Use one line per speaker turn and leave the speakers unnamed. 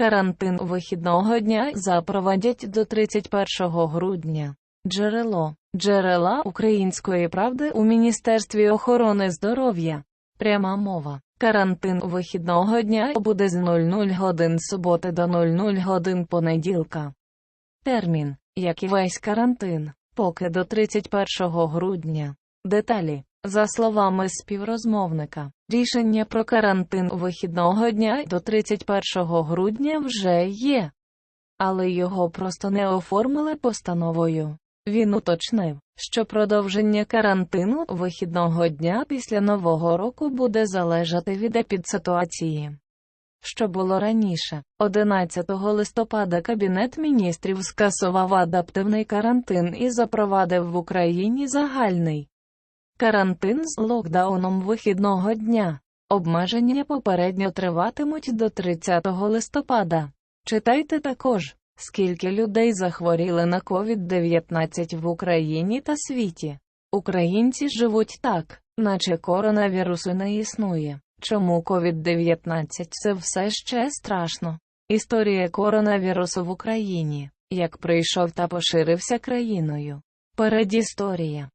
Карантин вихідного дня запровадять до 31 грудня. Джерело. Джерела української правди у Міністерстві охорони здоров'я. Пряма мова. Карантин вихідного дня буде з 00 годин суботи до 00 годин понеділка. Термін, як і весь карантин, поки до 31 грудня. Деталі. За словами співрозмовника, рішення про карантин вихідного дня до 31 грудня вже є, але його просто не оформили постановою. Він уточнив, що продовження карантину вихідного дня після Нового року буде залежати від епідситуації. Що було раніше, 11 листопада Кабінет міністрів скасував адаптивний карантин і запровадив в Україні загальний карантин з локдауном вихідного дня. Обмеження попередньо триватимуть до 30 листопада. Читайте також, скільки людей захворіли на COVID-19 в Україні та світі. Українці живуть так, наче коронавірусу не існує. Чому COVID-19 це все ще страшно? Історія коронавірусу в Україні, як прийшов та поширився країною. Передісторія.